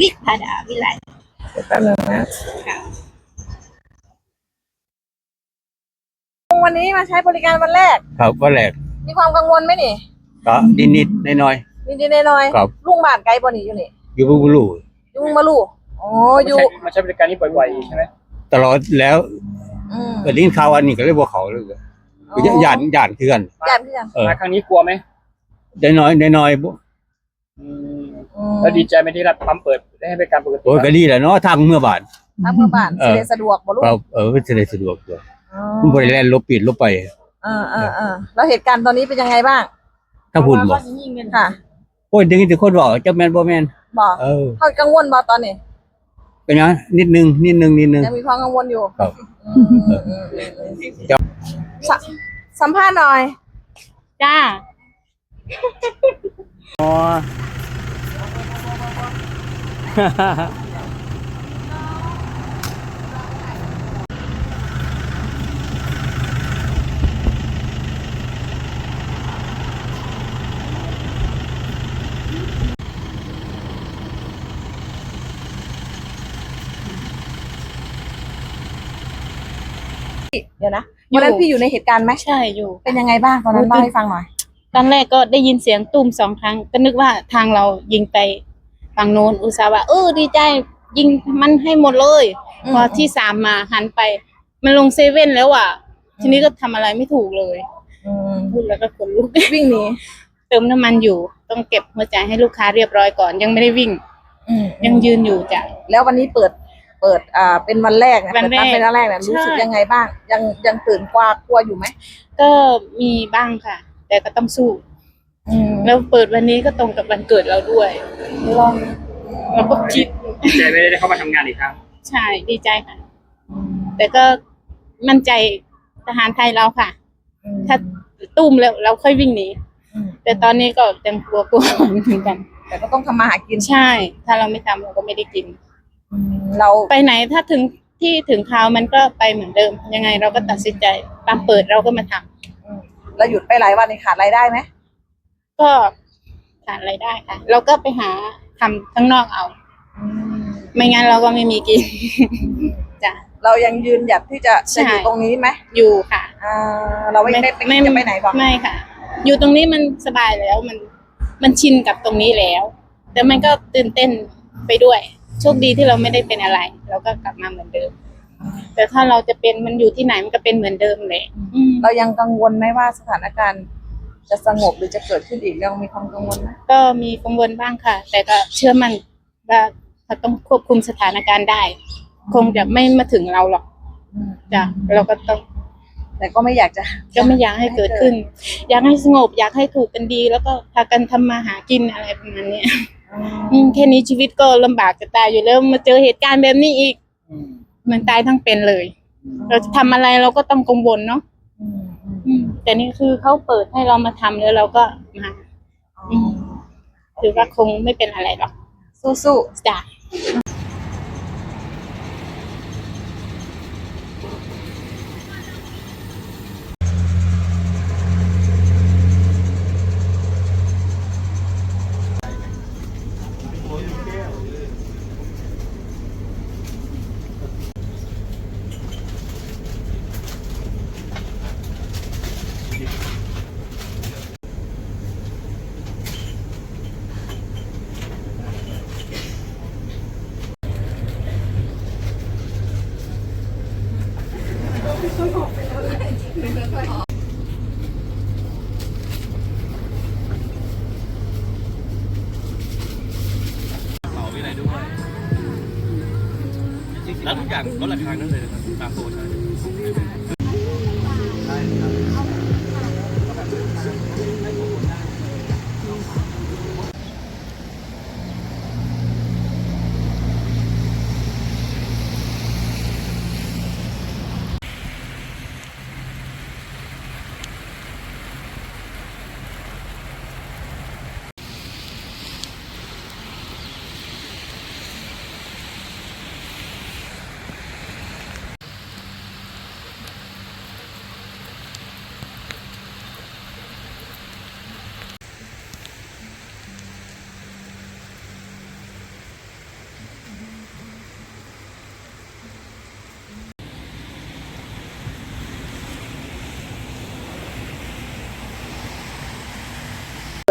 วิพาดาวิไลเดี๋ยวแป๊บนึงนะค่ะวันนี้มาใช้บริการวันแรก ครับว่าแหลกมีความกังวลไหมนี่ก็นิดนิดๆน้อย นิดๆหน่อยๆครับ ลุงบาทไกลบ่นี่อยู่นี่ๆอยู่บุรูอยู่มาลูอ๋ออยู่มาใช้บริการนี้บ่อยๆใช่ไหมตลอดแล้วอืมก็ลิ้นข่าวอันนี้ก็เลยบ่เขาเลยก็ย่านย่านย่านคือกันย่านที่กันเออ มาครั้งนี้กลัวไหมได้น้อยได้น้อยบ่อืมอืม แล้วดีใจไหมที่รัฐปั๊มเปิดได้ให้บริการปกติโอ้ยก็ดีแหละเนาะทางเมื่อบานทางเมื่อบ้านเอสิอได้สะดวกบ่ลูกครับเออก็จะได้สะดวกตัวอ๋อมันบ่ได้แล่นลบปิดลบไปเออเออเออแล้วเหตุการณ์ตอนนี้เป็นยังไงบ้างถ้าพูดบ่ค่ะโอ้ยดึงแต่คนบอกจักแม่นบ่แม่นบอกเออเขากังวลบ่ตอนนี้ก็ยังนิดนึงนิดนึงนิดนึงยังมีความกังวลอยู่ครับอืมอืมอืมอืมสะสัมภาษณ์หน่อยจ้าอ๋อ เดี๋ยวนะวันนั้นพี่อยู่ในเหตุการณ์ไหมใช่อยู่ เป็นยังไงบ้างตอนนั้นเล่าให้ฟังหน่อย ตอนแรกก็ได้ยินเสียงตุ้มสองครั้ง ก็นึกว่าทางเรายิงไป ฝั่งโน้นอุตส่าห์ว่าเออดีใจยิงมันให้หมดเลย อืม พอที่สามมาหันไป มันลงเซเว่นแล้วอะ ทีนี้ก็ทำอะไรไม่ถูกเลย อืมพูดแล้วก็ขนลุก วิ่งหนีเติมน้ำมันอยู่ต้องเก็บหัวใจให้ลูกค้าเรียบร้อยก่อน ยังไม่ได้วิ่ง อืมยังยืนอยู่จ้ะ แล้ววันนี้เปิดเปิดอ่าเป็นวันแรกนะวันแรกเปิดร้านเป็นวันแรกเนี่ยรู้สึกใช่ ยังไงบ้าง ยังยังตื่นกลัวกลัวอยู่ไหมก็มีบ้างค่ะ แต่ก็ต้องสู้อืม แล้วเปิดวันนี้ก็ตรงกับวันเกิดเราด้วยลองเราก็คิดดีใจไหมได้เข้ามาทำงานอีกครั้งใช่ดีใจค่ะ แต่ก็มั่นใจทหารไทยเราค่ะ ถ้าตุ้มแล้วเราค่อยวิ่งหนีอืมแต่ตอนนี้ก็ยังกลัวกลัวๆเหมือนกัน แต่ก็ต้องทำมาหากินใช่ ถ้าเราไม่ทำเราก็ไม่ได้กินอืมเราไปไหนถ้าถึงที่ถึงคราวมันก็ไปเหมือนเดิม ยังไงเราก็ตัดสินใจตามเปิดเราก็มาทำอืมเราหยุดไปหลายวันนี่ขาดรายได้ไหม ก็ขาดรายได้ค่ะ เราก็ไปหาทำข้างนอกเอา ไม่งั้นเราก็ไม่มีกิน จ้ะ เรายังยืนหยัดที่จะใช่ จะอยู่ตรงนี้ไหมอยู่ค่ะ อ่าเราไม่ได้ไปคิดจะไปไหนบอกไม่ค่ะ อยู่ตรงนี้มันสบายแล้วมันมันชินกับตรงนี้แล้ว แต่มันก็ตื่นเต้นไปด้วย โชคดีที่เราไม่ได้เป็นอะไร เราก็กลับมาเหมือนเดิม แต่ถ้าเราจะเป็นมันอยู่ที่ไหนมันก็เป็นเหมือนเดิมแหละอืมเรายังกังวลไหมว่าสถานการณ์ จะสงบหรือจะเกิดขึ้นอีกเรามีความกังวลไหมก็มีกังวลบ้างค่ะ แต่ก็เชื่อมั่นว่าเราต้องควบคุมสถานการณ์ได้ คงจะไม่มาถึงเราหรอกจ้ะเราก็ต้องแต่ก็ไม่อยากจะก็ไม่อยากให้เกิดขึ้น อยากให้สงบ อยากให้ถูกกันดี แล้วก็พากันทำมาหากินอะไรประมาณเนี้ยอืมแค่นี้ชีวิตก็ลำบากจะตายอยู่แล้วมาเจอเหตุการณ์แบบนี้อีกเหมันตายทั้งเป็นเลย เราจะทำอะไรเราก็ต้องกังวลเนาะอืมอืมอืม แต่นี่คือเขาเปิดให้เรามาทำแล้วเราก็มาอืมถือว่าคงไม่เป็นอะไรหรอกสู้จ้ะ แล้วทุกอย่างลดราคานั่นเลยนะครับตามโปรใช่ๆ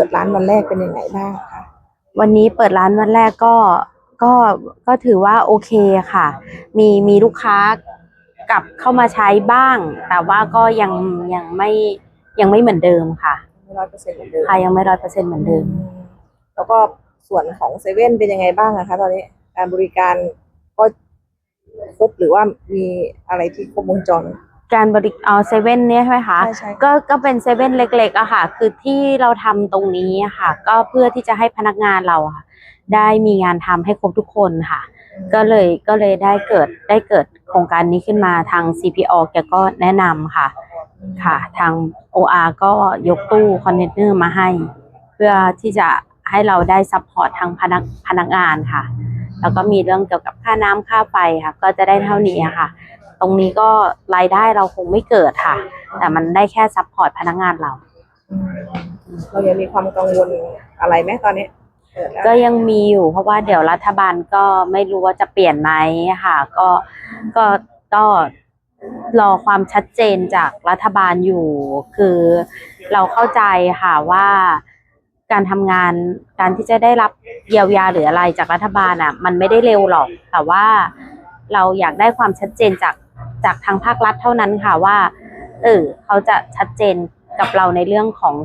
ดร้านวันแรกเป็นยังไงบ้างคะวันนี้เปิดร้านวันแรกก็ก็ก็ถือว่าโอเคค่ะ มีมีลูกค้ากลับเข้ามาใช้บ้าง แต่ว่าก็ยังยังไม่ยังไม่เหมือนเดิมค่ะไม่ร้อยเปอร์เซ็นต์เหมือนเดิมค่ะยังไม่ร้อยเปอร์เซ็นเหมือนเดิม แล้วก็ส่วนของเซเว่นเป็นยังไงบ้างอะคะ ตอนนี้การบริการก็ครบหรือว่ามีอะไรที่ครบวงจร การบริเอาเซเว่นเนี่ยใช่ไหมคะใช่ใช่ก็ก็เป็นเซเว่นเล็กๆอะค่ะ คือที่เราทำตรงนี้อะค่ะ ก็เพื่อที่จะให้พนักงานเราอะค่ะ ได้มีงานทำให้ครบทุกคนค่ะ ก็เลยก็เลยได้เกิดได้เกิดโครงการนี้ขึ้นมาทาง CPO แกก็แนะนำค่ะ ค่ะ ทาง OR ก็ยกตู้คอนเทนเนอร์มาให้ เพื่อที่จะให้เราได้ซัพพอร์ตทางพนักพนักงานค่ะ แล้วก็มีเรื่องเกี่ยวกับค่าน้ำค่าไฟค่ะ ก็จะได้เท่านี้อะค่ะ ตรงนี้ก็รายได้เราคงไม่เกิดค่ะ แต่มันได้แค่ซัพพอร์ตพนักงานเรา เรายังมีความกังวลอะไรไหมตอนนี้เปิดแล้วก็ยังมีอยู่เพราะว่าเดี๋ยวรัฐบาลก็ไม่รู้ว่าจะเปลี่ยนไหมค่ะ ก็ก็ก็รอความชัดเจนจากรัฐบาลอยู่ คือเราเข้าใจค่ะว่าการทำงานการที่จะได้รับเยียวยาหรืออะไรจากรัฐบาลอะ มันไม่ได้เร็วหรอก แต่ว่าเราอยากได้ความชัดเจนจาก จากทางภาครัฐเท่านั้นค่ะว่า เออเขาจะชัดเจนกับเราในเรื่องของ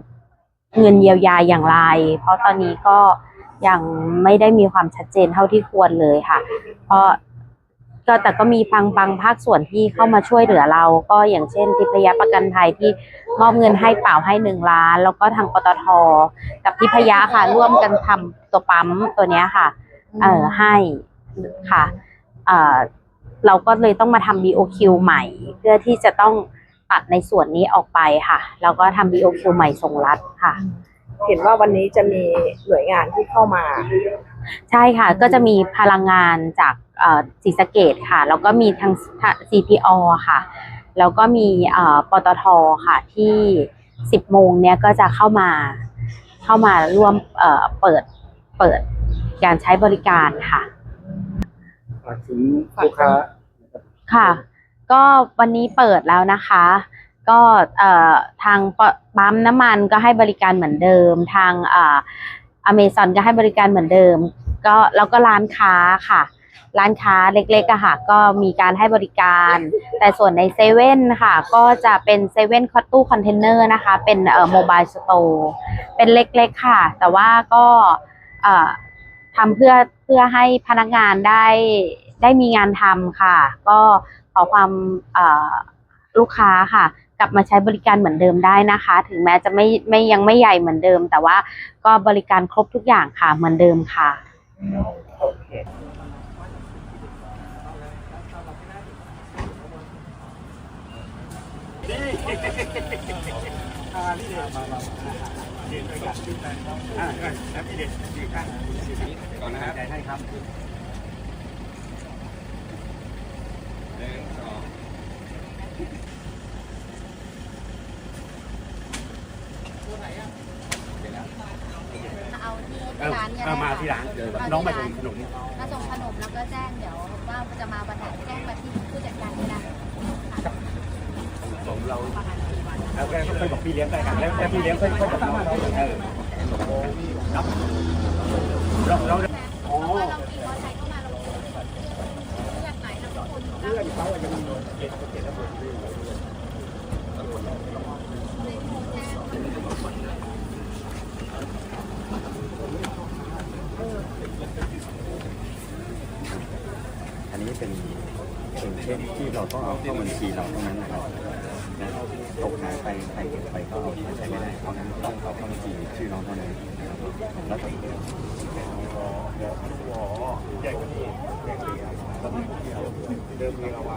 เงินเยียวยาอย่างไร เพราะตอนนี้ก็ยังไม่ได้มีความชัดเจนเท่าที่ควรเลยค่ะ เพราะก็แต่ก็มีบางบางภาคส่วนที่เข้ามาช่วยเหลือเรา ก็อย่างเช่นทิพยประกันภัยที่มอบเงินให้เปล่าให้หนึ่งล้าน แล้วก็ทางปตทกับทิพยค่ะร่วมกันทำตัวปั๊มตัวเนี้ยค่ะ เอ่อให้ค่ะ เอ่อ เราก็เลยต้องมาทำ BOQ ใหม่ เพื่อที่จะต้องตัดในส่วนนี้ออกไปค่ะแล้วก็ทำ BOQ ใหม่ส่งรัฐค่ะ เห็นว่าวันนี้จะมีหน่วยงานที่เข้ามา ใช่ค่ะ ก็จะมีพลังงานจากเอ่อศรีสะเกดค่ะ แล้วก็มีทาง CPO ค่ะ แล้วก็มีเอ่อปตทค่ะที่10โมงเนี้ยก็จะเข้ามาเข้ามาร่วมเอ่อเปิดเปิดการใช้บริการค่ะฝากถึงลูกค้าค่ะ ก็วันนี้เปิดแล้วนะคะ ก็เอ่อทางปปั๊มน้ำมันก็ให้บริการเหมือนเดิม ทางเอ่ออเมซอนก็ให้บริการเหมือนเดิม ก็แล้วก็ร้านค้าค่ะ ร้านค้าเล็กๆอะค่ะ ก็มีการให้บริการ แต่ส่วนในเซเว่นค่ะ ก็จะเป็นเซเว่นคอตตู้คอนเทนเนอร์นะคะ เป็นเอ่อโมบายสโตร์เป็นเล็กๆค่ะ แต่ว่าก็เอ่อ ทำเพื่อเพื่อให้พนักงานได้ได้มีงานทำค่ะ ก็ขอความลูกค้าค่ะ กลับมาใช้บริการเหมือนเดิมได้นะคะ ถึงแม้จะไม่ไม่ยังไม่ใหญ่เหมือนเดิม แต่ว่าก็บริการครบทุกอย่างค่ะเหมือนเดิมค่ะ ก่อนนะครับให้ครับหนึ่งสองเอาที่เออร้านเนี่ยเออมาที่ร้านเดี๋ยวน้องมาส่งขนมมาส่งขนมแล้วก็แจ้งเดี๋ยวว่าจะมาวันไหนแจ้งมาที่ผู้จัดการก็ได้ผมเรา แล้วแกก็เคยบอกพี่เลี้ยงได้กันแล้วแล้วพี่เลี้ยงเค่อยบอกน้องเราเออครับเราเราอ๋อเราขี่มอเตอร์ไซค์เข้ามาเราเลือกไหนเราทุกคนเพื่อนเขาอะยังมีเจ็ดเจ็ดระเบิดอันนี้เป็นเป็นเช่นที่เราต้องเอาเข้าบัญชีเราเท่านั้นนะครับ นะตกหายไปใครเก็บไปก็เอาใช้ไม่ได้เพราะนั้นต้องเอาเข้องจีชื่อน้องเท่านั้นนะครับแล้วก็เดิมเราว่า